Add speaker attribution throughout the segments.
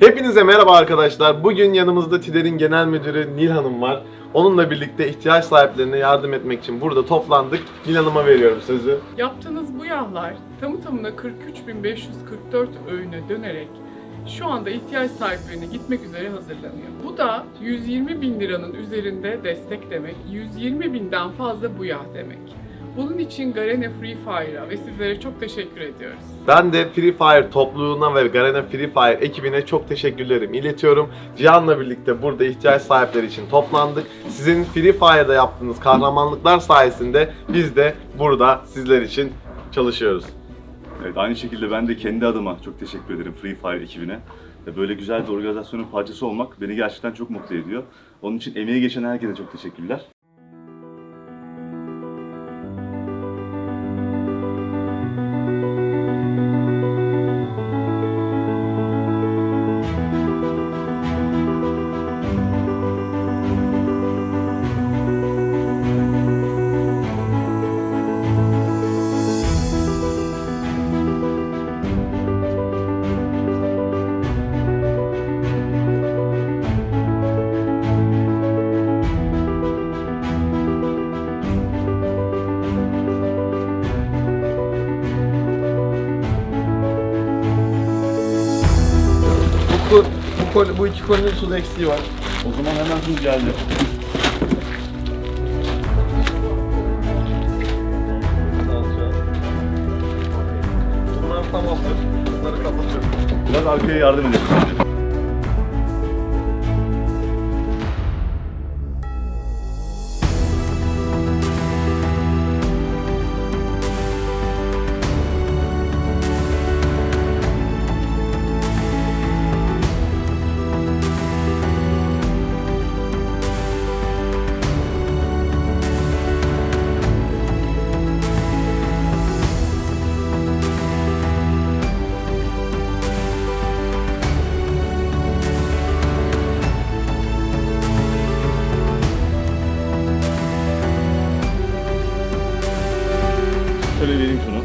Speaker 1: Hepinize merhaba arkadaşlar. Bugün yanımızda TİDER'in genel müdürü Nil Hanım var. Onunla birlikte ihtiyaç sahiplerine yardım etmek için burada toplandık. Nil Hanım'a veriyorum sözü.
Speaker 2: Yaptığınız bu yağlar tamı tamına 43.544 öğüne dönerek şu anda ihtiyaç sahiplerine gitmek üzere hazırlanıyor. Bu da 120 bin liranın üzerinde destek demek, 120 binden fazla bu yağ demek. Bunun için Garena Free Fire'a ve sizlere çok teşekkür ediyoruz.
Speaker 1: Ben de Free Fire topluluğuna ve Garena Free Fire ekibine çok teşekkürlerimi iletiyorum. Cihan'la birlikte burada ihtiyaç sahipleri için toplandık. Sizin Free Fire'da yaptığınız kahramanlıklar sayesinde biz de burada sizler için çalışıyoruz.
Speaker 3: Evet, aynı şekilde ben de kendi adıma çok teşekkür ederim Free Fire ekibine. Böyle güzel bir organizasyonun parçası olmak beni gerçekten çok mutlu ediyor. Onun için emeği geçen herkese çok teşekkürler.
Speaker 1: Bu, bu, kol- bu iki kolinin su eksiği var.
Speaker 3: O zaman hemen hız geldi.
Speaker 1: Bunlar tamamdır. Bunları kapatıyorum.
Speaker 3: Biraz arkaya yardım edelim. Şöyle vereyim şunu.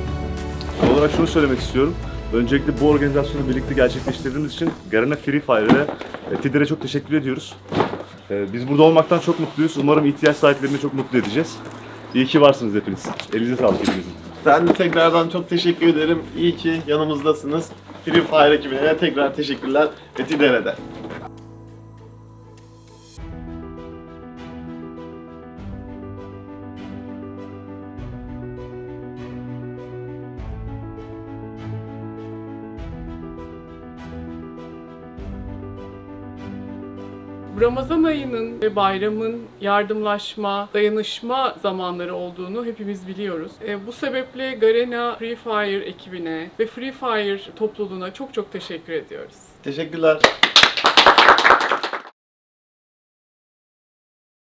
Speaker 3: Son olarak şunu söylemek istiyorum. Öncelikle bu organizasyonu birlikte gerçekleştirdiğimiz için Garena Free Fire ve e, TİDER'e çok teşekkür ediyoruz. E, Biz burada olmaktan çok mutluyuz. Umarım ihtiyaç sahiplerini çok mutlu edeceğiz. İyi ki varsınız hepiniz. Elinize sağlık hepinizin.
Speaker 1: Ben de tekrardan çok teşekkür ederim. İyi ki yanımızdasınız. Free Fire ekibine tekrar teşekkürler. Ve TİDER'e de.
Speaker 2: Ramazan ayının ve bayramın yardımlaşma, dayanışma zamanları olduğunu hepimiz biliyoruz. E, bu sebeple Garena Free Fire ekibine ve Free Fire topluluğuna çok çok teşekkür ediyoruz.
Speaker 1: Teşekkürler.